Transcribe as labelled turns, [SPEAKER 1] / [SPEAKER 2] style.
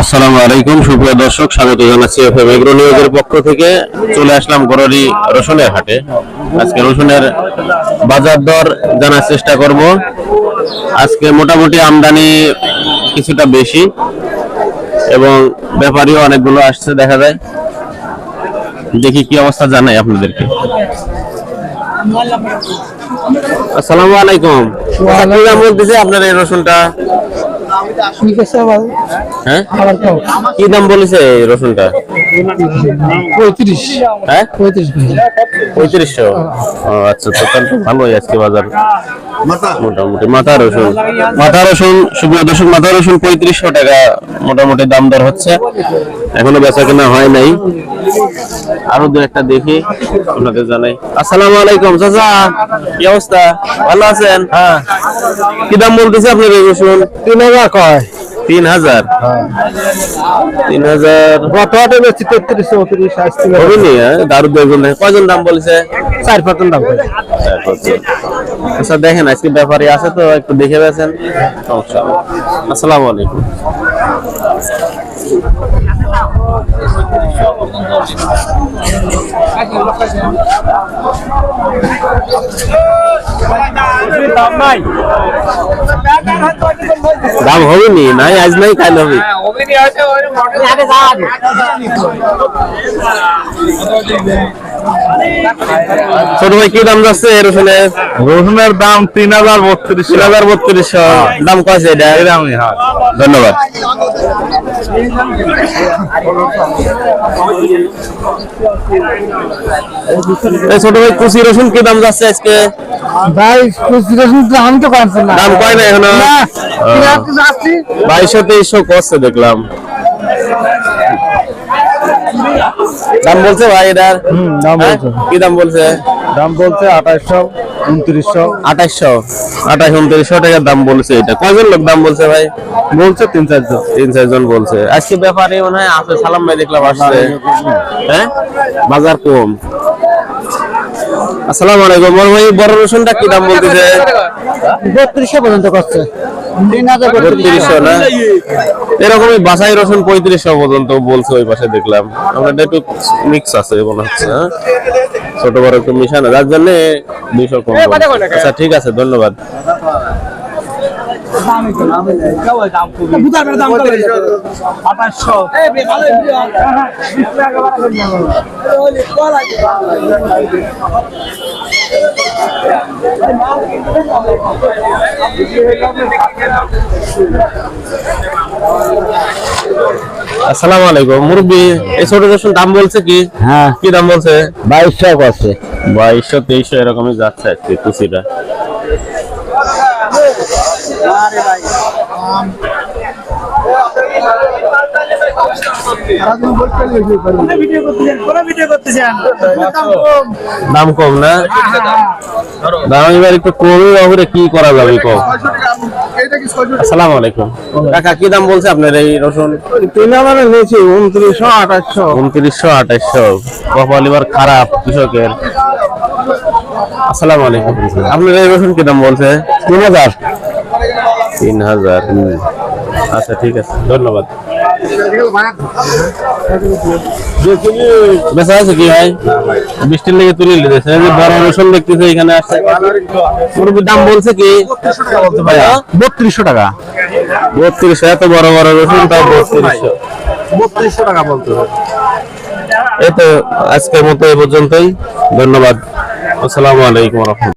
[SPEAKER 1] আসসালামু আলাইকুম সুপ্রিয় দর্শক স্বাগত জানাচ্ছি এফএম এগ্রো নিউজের পক্ষ থেকে। চলে আসলাম গররি রসুনের হাটে। আজকে রসুনের বাজার দর জানার চেষ্টা করব। আজকে মোটামুটি আমদানি কিছুটা বেশি এবং ব্যাপারীও অনেকগুলো আসছে দেখা যায়। দেখি কি অবস্থা জানাই আপনাদেরকে। আসসালামু আলাইকুম। আপনার এই রসুনটা?
[SPEAKER 2] ঠিক আছে
[SPEAKER 1] হ্যাঁ? কি দাম বলেছে রসুনটা?
[SPEAKER 2] পঁয়ত্রিশ।
[SPEAKER 1] হ্যাঁ?
[SPEAKER 2] পঁয়ত্রিশ
[SPEAKER 1] পঁয়ত্রিশশো? আচ্ছা তো তাহলে ভালোই আজকে বাজার। মোটামুটি মাথা রসুন। মাথা রসুন মাথা রসুন পঁয়ত্রিশশো টাকা মোটামুটি দাম দর হচ্ছে। এখনও বেচা কেনা হয় নাই। আরও দু একটা দেখি আপনাদের জানাই। আসসালামু আলাইকুম চাচা কি অবস্থা? ভালো আছেন? হ্যাঁ। কি দাম বলতেছে আপনার রসুন?
[SPEAKER 2] তিন হাজার কয়?
[SPEAKER 1] তিন হাজার তিন হাজার
[SPEAKER 2] গত হাটে বেশি তেত্রিশ চৌত্রিশ আসতে
[SPEAKER 1] হবে নি হ্যাঁ দারু দুজন কয়জন দাম বলেছে।
[SPEAKER 2] চার পার্সেন্ট দাম
[SPEAKER 1] আচ্ছা দেখেন আজকে ব্যাপারে আছে তো একটু দেখে বেছেন। সমস্যা আসসালামু আলাইকুম। দাম হবে নি নাই আজ নাই কাল হবে। ছোট ভাই কি দাম যাচ্ছে রসুনে
[SPEAKER 2] রসুনের? দাম তিন হাজার বত্রিশ।
[SPEAKER 1] তিন হাজার বত্রিশশো দাম কয়েছে এটা?
[SPEAKER 2] হয়।
[SPEAKER 1] ধন্যবাদ। এই ছোট ভাই কুচি রসুন কি দাম যাচ্ছে আজকে?
[SPEAKER 2] ভাই দাম তো না।
[SPEAKER 1] দাম কয় না
[SPEAKER 2] এখনও?
[SPEAKER 1] বাইশশো তেইশশো করছে দেখলাম। দাম বলছে ভাই এটার?
[SPEAKER 2] দাম
[SPEAKER 1] হ্যাঁ?
[SPEAKER 2] বলছে।
[SPEAKER 1] কি দাম বলছে?
[SPEAKER 2] দাম বলছে আঠাইশশো উনত্রিশশো।
[SPEAKER 1] আঠাইশশো? আঠাইশ উনত্রিশশো টাকার দাম বলছে এটা। কয়জন লোক দাম বলছে ভাই?
[SPEAKER 2] বলছে তিন চারজন।
[SPEAKER 1] তিন চারজন বলছে। আজকে ব্যাপারে মনে হয় আছে সালাম ভাই দেখলাম আসছে। হ্যাঁ? বাজার কম। আসসালামু আলাইকুম। বড় ভাই বড় রসুনটা কি দাম বলতেছে?
[SPEAKER 2] বত্রিশশো পর্যন্ত করছে।
[SPEAKER 1] এরকমই বাসাই রসুন পঁয়ত্রিশশো পর্যন্ত বলছে ওই পাশে দেখলাম। আমাদের একটু মিক্স আছে মনে হচ্ছে হ্যাঁ? ছোট বড় একটু মিশানো যার জন্য দুইশো কম আচ্ছা ঠিক আছে ধন্যবাদ। আসসালামু আলাইকুম। মুরব্বী এই ছোট রসুন দাম বলছে কি?
[SPEAKER 2] হ্যাঁ।
[SPEAKER 1] কি দাম বলছে?
[SPEAKER 2] বাইশশো করছে
[SPEAKER 1] বাইশশো তেইশশো এরকমই যাচ্ছে আজকে কুচিটা দাম কম না? দাম এবার একটু কমই হবে কি করা যাবে কম? আসসালামু আলাইকুম কাকা কি দাম বলছে আপনার এই রসুন?
[SPEAKER 2] নিয়েছি উনত্রিশশো আঠাশশো।
[SPEAKER 1] উনত্রিশশো আঠাশশো কপাল এবার খারাপ কৃষকের। আসসালামু আলাইকুম আপনার এই রসুন কি দাম বলছে?
[SPEAKER 2] তিন হাজার।
[SPEAKER 1] তিন হাজার আচ্ছা ঠিক আছে। ধন্যবাদ। বেচা আছে কি ভাই? বৃষ্টির লেগে তুলে নিতেছে যে বড় দেখতেছে এখানে আসছে। মুরগির দাম বলছে কি?
[SPEAKER 2] বত্রিশশো টাকা।
[SPEAKER 1] বত্রিশশো এত বড় বড় রসুন তাও বত্রিশশো।
[SPEAKER 2] বত্রিশশো টাকা বলতে
[SPEAKER 1] এই তো আজকের মতো এই পর্যন্তই। ধন্যবাদ। আসসালামু আলাইকুম রহমতুল্লাহ।